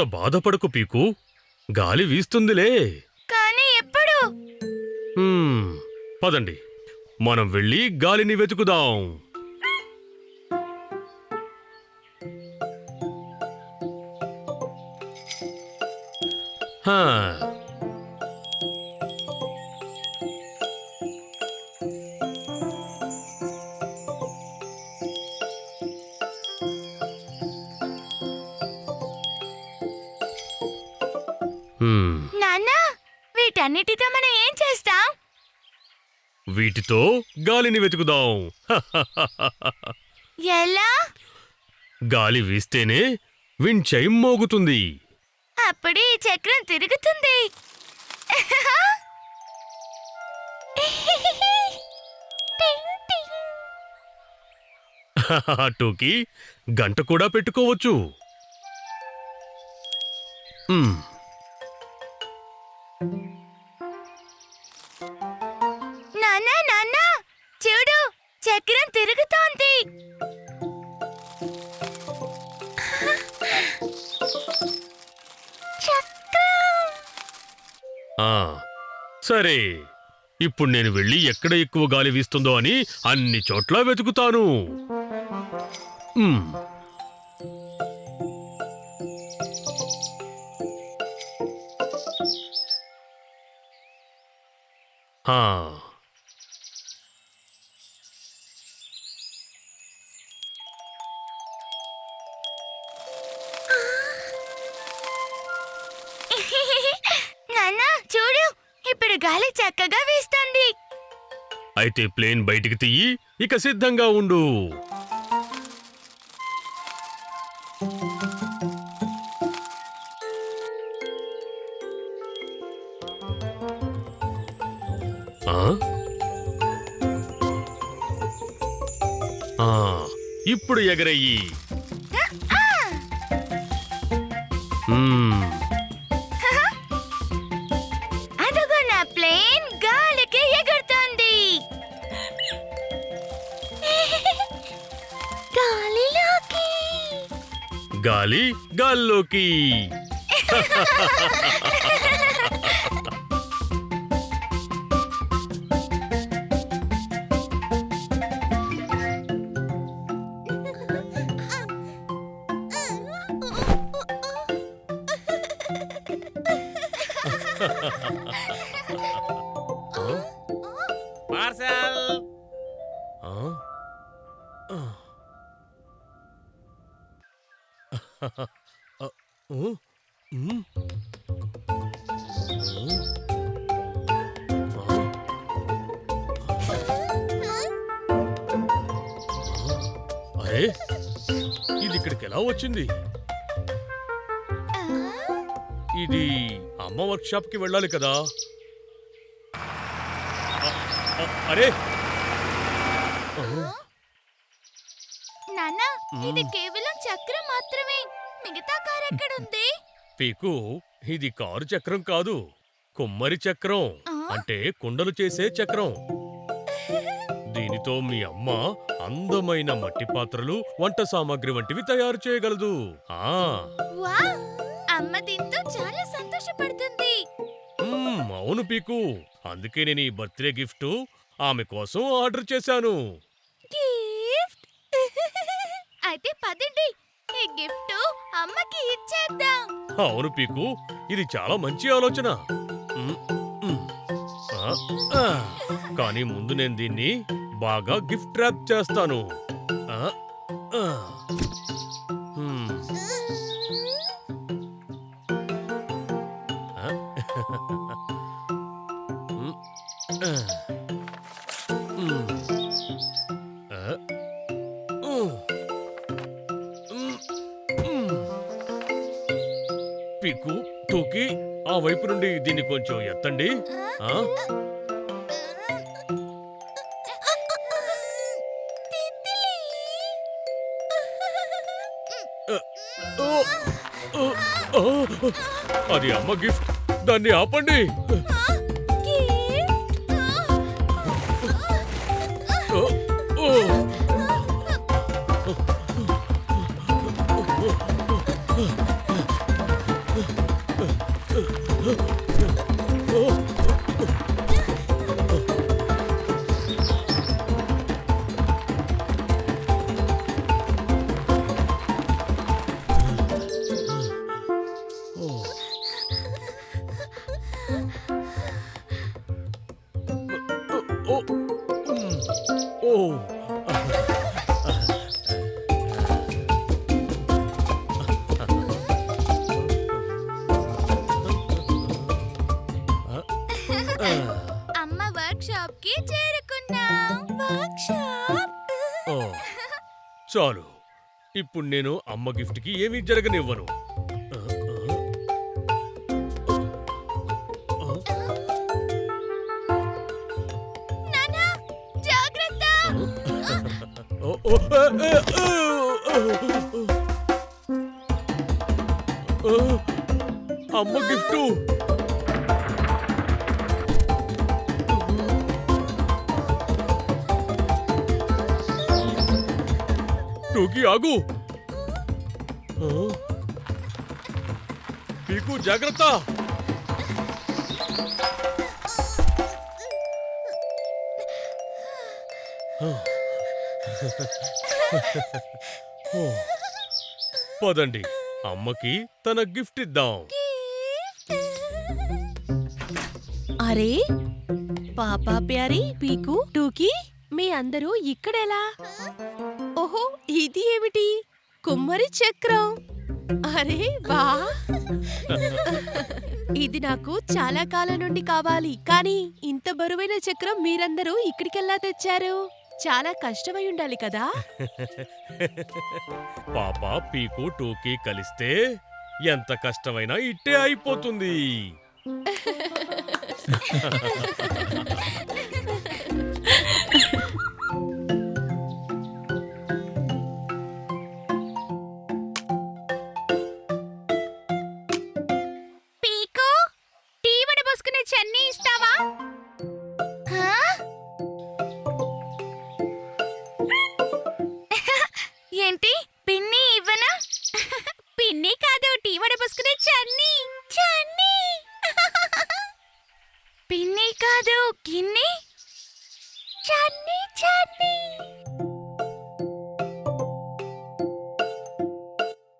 అంత బాధపడకు పీకు. గాలి వీస్తుందిలే. కానీ ఎప్పుడు? హ్మ్, పదండి. మనం వెళ్ళి గాలిని వెతుకుదాం. హా, వీటితో గాలిని వెతుకుదాం. ఎలా? గాలి వీస్తేనే వించైం మోగుతుంది. అప్పుడు ఈ చక్రం తిరుగుతుంది. టూకి గంట కూడా పెట్టుకోవచ్చు. మ్, చక్రం తిరుగుతోంది. ఆ, సరే. ఇప్పుడు నేను వెళ్ళి ఎక్కడ ఎక్కువ గాలి వీస్తుందో అని అన్ని చోట్ల వెతుకుతాను. ఆ, గాలి చక్కగా వీస్తుంది. అయితే ప్లేన్ బయటికి తీయి ఇక సిద్ధంగా ఉండు. ఇప్పుడు ఎగరయ్యి గాలి గాల్లోకి అరే ఇది ఇక్కడికి ఎలా వచ్చింది? ఇది అమ్మ వర్క్షాప్కి కి వెళ్ళాలి కదా. అరే ఆ. నాన్న ఇది కేవలం చక్రం మాత్రమే. మిగతా కార్ ఎక్కడుంది? పీకు ఇది కారు చక్రం కాదు. కుమ్మరి చక్రం? అంటే కుండలు చేసే చక్రం. దీనితో మీ అమ్మ అందమైన మట్టి పాత్రలు వంట సామాగ్రి వంటివి తయారు చేయగలదు. ఆ. వావ్! అమ్మ దీంతో చాలా సంతోషపడుతుంది. మ్మ్, అవును పీకు. అందుకే నేను ఈ బర్త్డే గిఫ్ట్ ఆమె కోసం ఆర్డర్ చేశాను. అయితే పదండి ఈ గిఫ్ట్ అమ్మకి ఇచ్చేద్దాం అవును పీకు ఇది చాలా మంచి ఆలోచన మ్మ్, మ్మ్. ఆ, ఆ. కానీ ముందు నేను దీన్ని బాగా గిఫ్ట్ ర్యాప్ చేస్తాను ఆ, ఆ. కొంచెం ఎత్తండి ఆ? ఓ, ఓ, ఓ, అది అమ్మ గిఫ్ట్. దాన్ని ఆపండి. ఓ. అమ్మ వర్క్ షాప్కి చేరుకున్నాం. వర్క్ షాప్ ఓ, చాలు. ఇప్పుడు నేను అమ్మ గిఫ్ట్కి ఏమీ జరగనివ్వను. అమ్మ గిఫ్టు టోకి ఆగు ఆ? పీకు జాగ్రత్త ఓ. పదండి. అమ్మకి తన గిఫ్ట్ ఇద్దాం. అరే పాపా ప్యారీ పీకు టూకి మీ అందరూ ఇక్కడెలా? ఓహో ఇది ఏమిటి? కుమ్మరి చక్రం. అరే వా! ఇది నాకు చాలా కాలం నుండి కావాలి కానీ ఇంత బరువైన చక్రం మీరందరూ ఇక్కడికెలా తెచ్చారు? చాలా కష్టమై ఉండాలి కదా. పాప పీకు టూకి కలిస్తే ఎంత కష్టమైనా ఇట్టే అయిపోతుంది. ఏంటి? పిన్ని ఇవ్వనా? పిన్ని కాదు టీ వడబోసుకునే చన్నీ. చన్నీ. పిన్ని కాదు గిన్ని. చన్నీ చన్ని.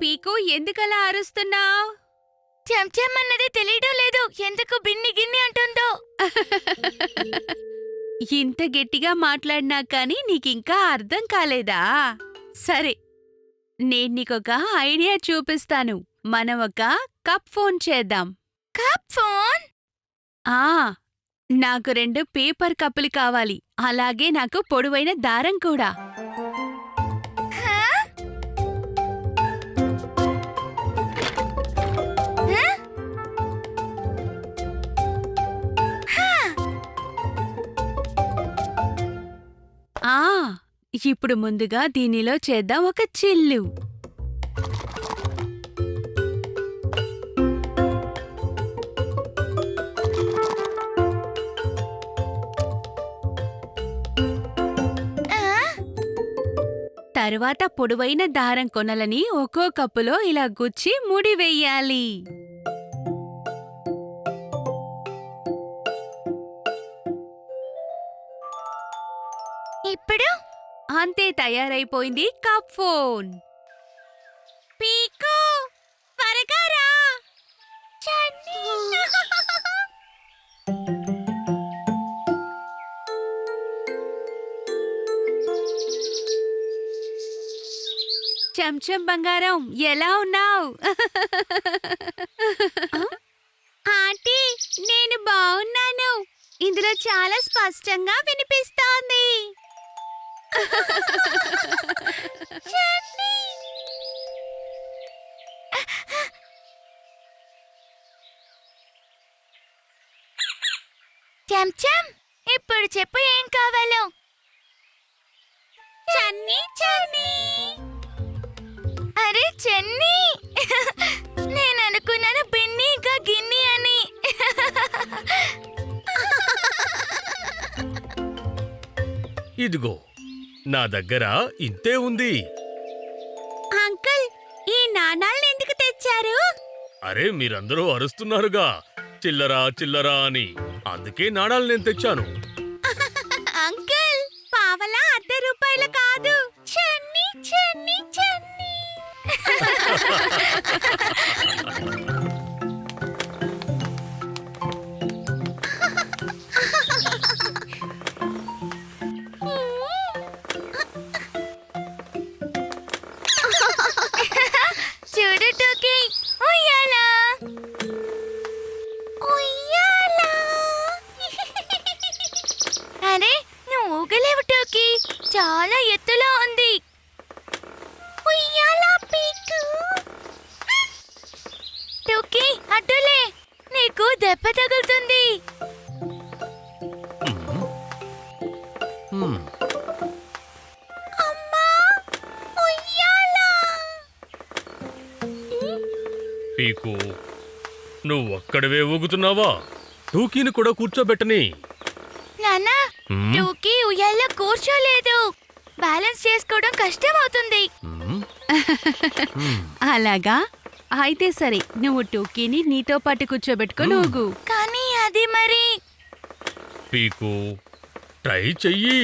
పీకు ఎందుకలా అరుస్తున్నావు? చెంచం అన్నది తెలియడం లేదు. ఎందుకు బిన్ని గిన్ని అంటుందో? ఇంత గట్టిగా మాట్లాడినా కానీ నీకింకా అర్థం కాలేదా? సరే నేను నీకొక ఐడియా చూపిస్తాను. మనం ఒక కప్ ఫోన్ చేద్దాం. Cup phone? ఆ నాకు రెండు పేపర్ కప్పులు కావాలి. అలాగే నాకు పొడవైన దారం కూడా! ఆ ఇప్పుడు ముందుగా దీనిలో చేద్దాం ఒక చిల్లు? తరువాత పొడవైన దారం కొనలని ఒక్కో కప్పులో ఇలా గుచ్చి ముడి వెయ్యాలి. ఇప్పుడు? అంతే తయారైపోయింది కప్ ఫోన్. పీకు త్వరగా రా. చెంచం బంగారం ఎలా ఉన్నావు? ఆంటీ నేను బాగున్నాను ఇందులో చాలా స్పష్టంగా వినిపిస్తోంది. చెంచం ఇప్పుడు చెప్పు ఏం కావాలో. చన్నీ చన్నీ. అరే చెన్నీ. నేను అనుకున్నాను బిన్ని ఇంకా గిన్ని అని. ఇదిగో నా దగ్గర ఇంతే ఉంది. అంకుల్ ఈ నాణాలను ఎందుకు తెచ్చారు? అరే మీరందరూ అరుస్తున్నారుగా. చిల్లరా చిల్లరా అని. అందుకే నాణాలు నేను తెచ్చాను. అంకుల్ పావలా అర్ధ రూపాయలు కాదు. చన్ని చన్ని చన్ని. దెబ్బ తగులుతుంది. పీకు నువ్వు ఒక్కడవే ఊగుతున్నావా? టూకీని కూడా కూర్చోబెట్టని. హ్మ్? టూకీ ఉయ్యాల కూర్చోలేదు. బ్యాలెన్స్ చేసుకోవడం కష్టం అవుతుంది. అలాగా? అయితే సరే నువ్వు టోకీని నీతో పాటు కూర్చోబెట్టుకొని. ఊగు కానీ అది మరి పీకు ట్రై చెయ్యి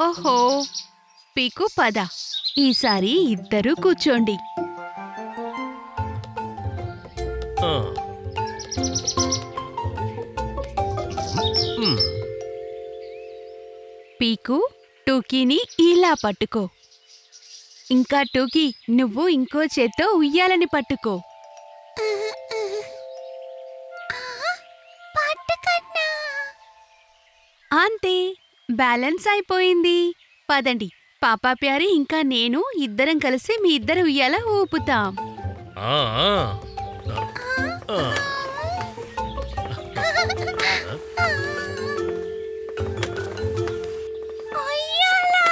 ఓహో పీకు పద. ఈసారి ఇద్దరూ కూర్చోండి. పీకు టూకీని ఇలా పట్టుకో. ఇంకా టూకీ నువ్వు ఇంకో చేత్తో ఉయ్యాలని పట్టుకో. అంతే. బ్యాలెన్స్ అయిపోయింది పదండి పాపా ప్యారి ఇంకా నేను ఇద్దరం కలిసి మీ ఇద్దరు ఉయ్యాల ఊపుతాం ఆ. ఆ. ఆ. ఉయ్యాలా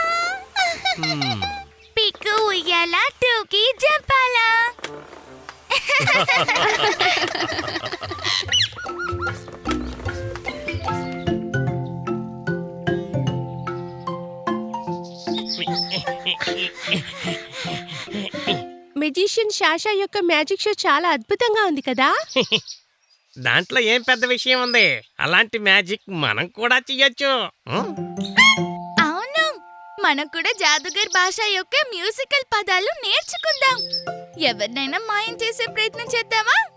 హ్మ్. పిక్కు ఉయ్యాలా టూకీ జంపాలా మెజిషియన్ షాషా యొక్క మ్యాజిక్ షో చాలా అద్భుతంగా ఉంది కదా? దాంట్లో ఏం పెద్ద విషయం ఉంది? అలాంటి మ్యాజిక్ మనం కూడా చెయ్యొచ్చు? అవును. మనం కూడా జాదుగర్ భాష యొక్క మ్యూజికల్ పదాలు నేర్చుకుందాం. ఎవరినైనా మాయం చేసే ప్రయత్నం చేద్దామా?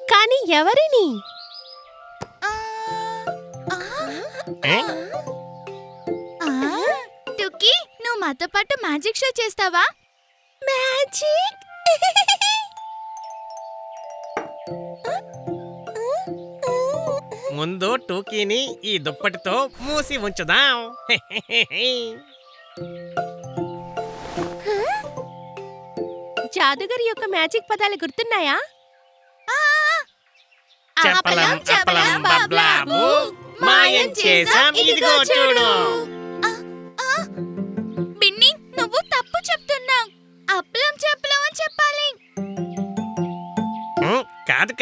కానీ ఎవరిని? ఆ, ఆ, ఏ? ఆ. మాతో పాటు మ్యాజిక్ షో చేస్తావా? మ్యాజిక్? ముందు టూకీని ఈ దుప్పటితో మూసి ఉంచుదాం. జాదుగరి యొక్క మ్యాజిక్ పదాలు గుర్తున్నాయా? చెప్పలం, చెప్పలం, బబ్లాబు, మాయం చేసాం, ఇదిగో చూడు.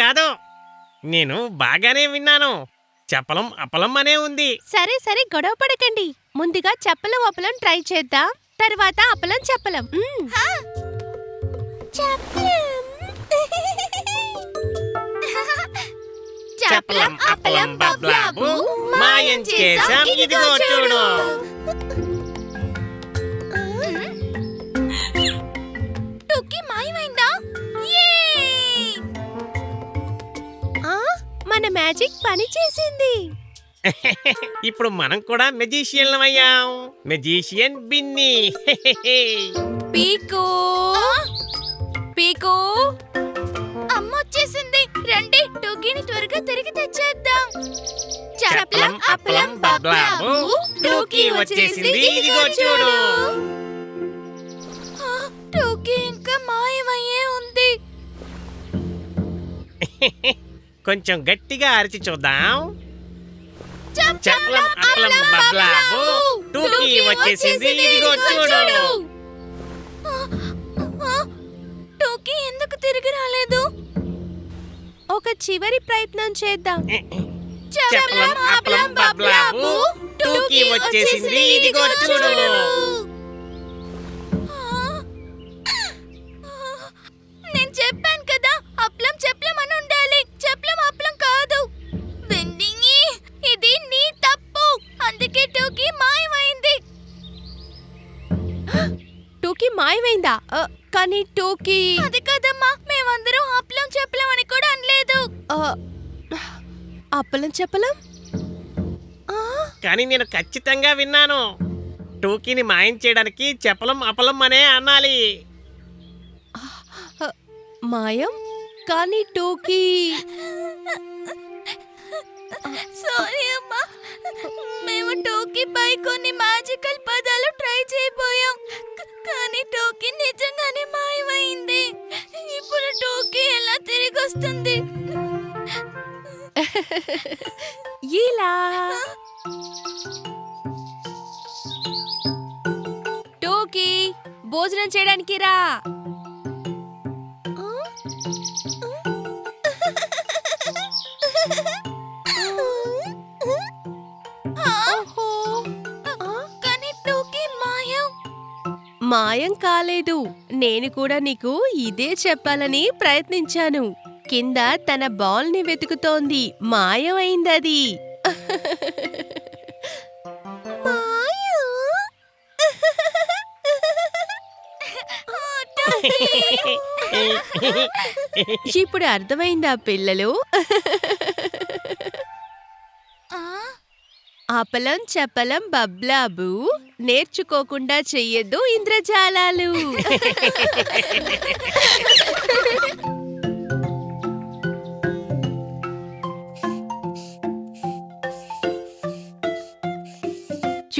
కాదు. నేను బాగానే విన్నాను. చెప్పలం అప్పలం అనే ఉంది. సరే సరే గొడవ పడకండి. ముందుగా చెప్పలం అప్పలం ట్రై చేద్దాం. తర్వాత అప్పలం చెప్పలం. మ్మ్. చెప్పలం, అప్పలం, బబ్లాబు, మాయం చేసాం, ఇదిగో చూడు. పని చేసింది. ఇప్పుడు మనం కూడా మెజీషియన్ అయ్యాం మెజీషియన్ బిన్ని. పీకు. పీకు. అమ్మ వచ్చేసింది. రండి టోకీని త్వరగా తిరిగి తెచ్చేద్దాం. చప్పలం, అప్పలం, బబ్లాబు, టోకీ వచ్చేసింది, ఇదిగో చూడు. టోకీ ఇంకా మాయమయ్యే ఉంది. కొంచెం గట్టిగా అరిచి చూద్దాం. చప్పలం, చప్పలం, బబ్లాబు, టోకీ వచ్చేసింది, ఇదిగో చూడు. ఆ, ఆ, టోకీ ఎందుకు తిరిగి రాలేదు? ఒక చివరి ప్రయత్నం చేద్దాం. చప్పలం, అప్పలం, బబ్లాబు, టోకీ వచ్చేసింది, ఇదిగో చూడు. నేను చెప్పాను కదా అప్లం చెప్లం అని చెప్లం అప్లం కాదు. వెండింగి ఇది నీ తప్పు. అందుకే టోకీ మాయమైంది. టోకీ మాయమైందా? ఆ, కానీ టోకీ అది కదమ్మా మేమందరం అప్లం చెప్లం అని కూడా అనలేదు. అప్పలం చెప్పలం? ఆ, కానీ నేను ఖచ్చితంగా విన్నాను. టోకీని మాయం చేయడానికి చెప్పలం అపలం అనే అనాలి. మాయం? కానీ టోకీ. సారీ అమ్మా. మేము టోకీ పై కొన్ని మ్యాజికల్ పదాలు ట్రై చేయబోయాం. కానీ టోకీ నిజంగానే మాయమైంది. ఇప్పుడు టోకీ ఎలా తిరిగి వస్తుంది ఇలా. టోకీ భోజనం చేయడానికి రా. మాయం కాలేదు. నేను కూడా నీకు ఇదే చెప్పాలని ప్రయత్నించాను. కింద తన బాల్ని వెతుకుతోంది. మాయమైందది. ఇప్పుడు అర్థమైందా పిల్లలు? అపలం చపలం బబ్లాబు. నేర్చుకోకుండా చెయ్యొద్దు ఇంద్రజాలాలు.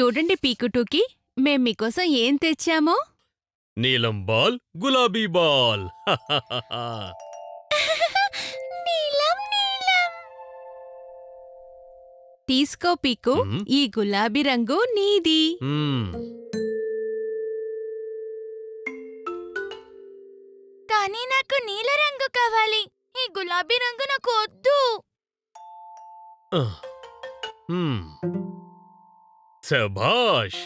చూడండి పీకుటూకి మేం మీకోసం ఏం తెచ్చామో? నీలం బాల్ గులాబీ బాల్. తీసుకో పీకు. ఈ గులాబీ రంగు నీది. కానీ నాకు నీల రంగు కావాలి. ఈ గులాబీ రంగు నాకు వద్దు. శభాష్.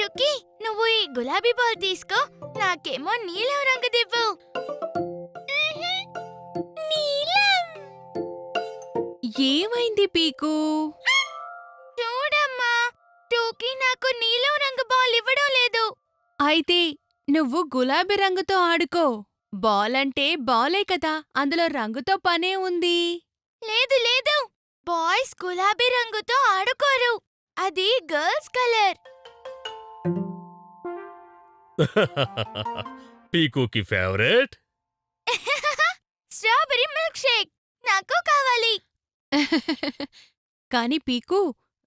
టుకీ నువ్వు ఈ గులాబీ బాల్ తీసుకో. నాకేమో నీలం రంగు దివ్వు. ఏమైంది పీకు? చూడమ్మా టోకీ నాకు నీలం రంగు బాల్ ఇవ్వడం లేదు. అయితే నువ్వు గులాబీ రంగుతో ఆడుకో. బాల్ అంటే బాలే కదా అందులో రంగుతో పనే ఉంది. లేదు లేదు. బాయ్స్ గులాబీ రంగుతో ఆడుకోరు. అది girls colour. పీకూకి favourite? Strawberry milk shake నాకు కావాలి. కాని పీకు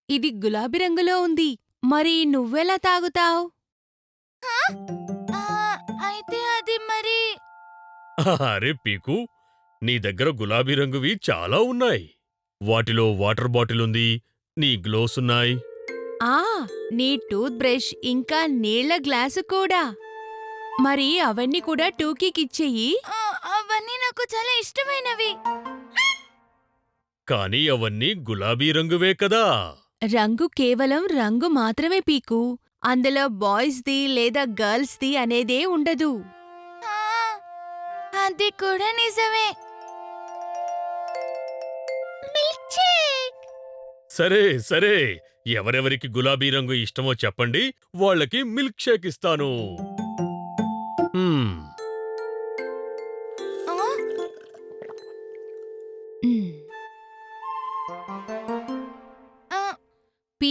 ఇది గులాబీ రంగులో ఉంది. మరి నువ్వెలా తాగుతావ్? హా? ఆ, అయితే అది మరి అరే పీకు నీ దగ్గర గులాబీ రంగువి చాలా ఉన్నాయి. వాటిలో వాటర్ బాటిల్ ఉంది నీ గ్లోస్ ఉన్నాయి. ఆ నీ టూత్ బ్రష్ ఇంకా నీళ్ళ గ్లాసు కూడా. మరి అవన్నీ కూడా టూకీకిచ్చెయ్యి ఆ, అవన్నీ నాకు చాలా ఇష్టమైనవి. కానీ అవన్నీ గులాబీ రంగువే కదా. రంగు కేవలం రంగు మాత్రమే పీకు. అందులో బాయ్స్ది లేదా గర్ల్స్ది అనేదే ఉండదు. ఆ, అది కూడా నిజమే. మిల్క్ షేక్ సరే సరే. ఎవరెవరికి గులాబీ రంగు ఇష్టమో చెప్పండి. వాళ్ళకి మిల్క్ షేక్ ఇస్తాను.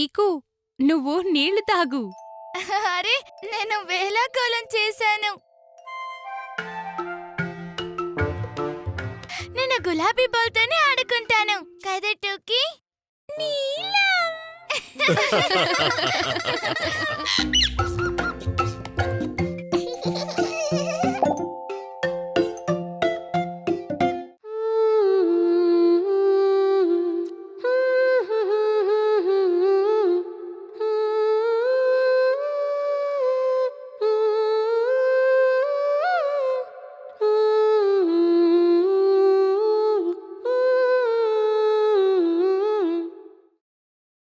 పీకు నువ్వు నీళ్ళు తాగు. అరే నేను వేలాకోలం చేశాను. నేను గులాబీ బాల్తోనే ఆడుకుంటాను. కదా టోకీ? నీలం.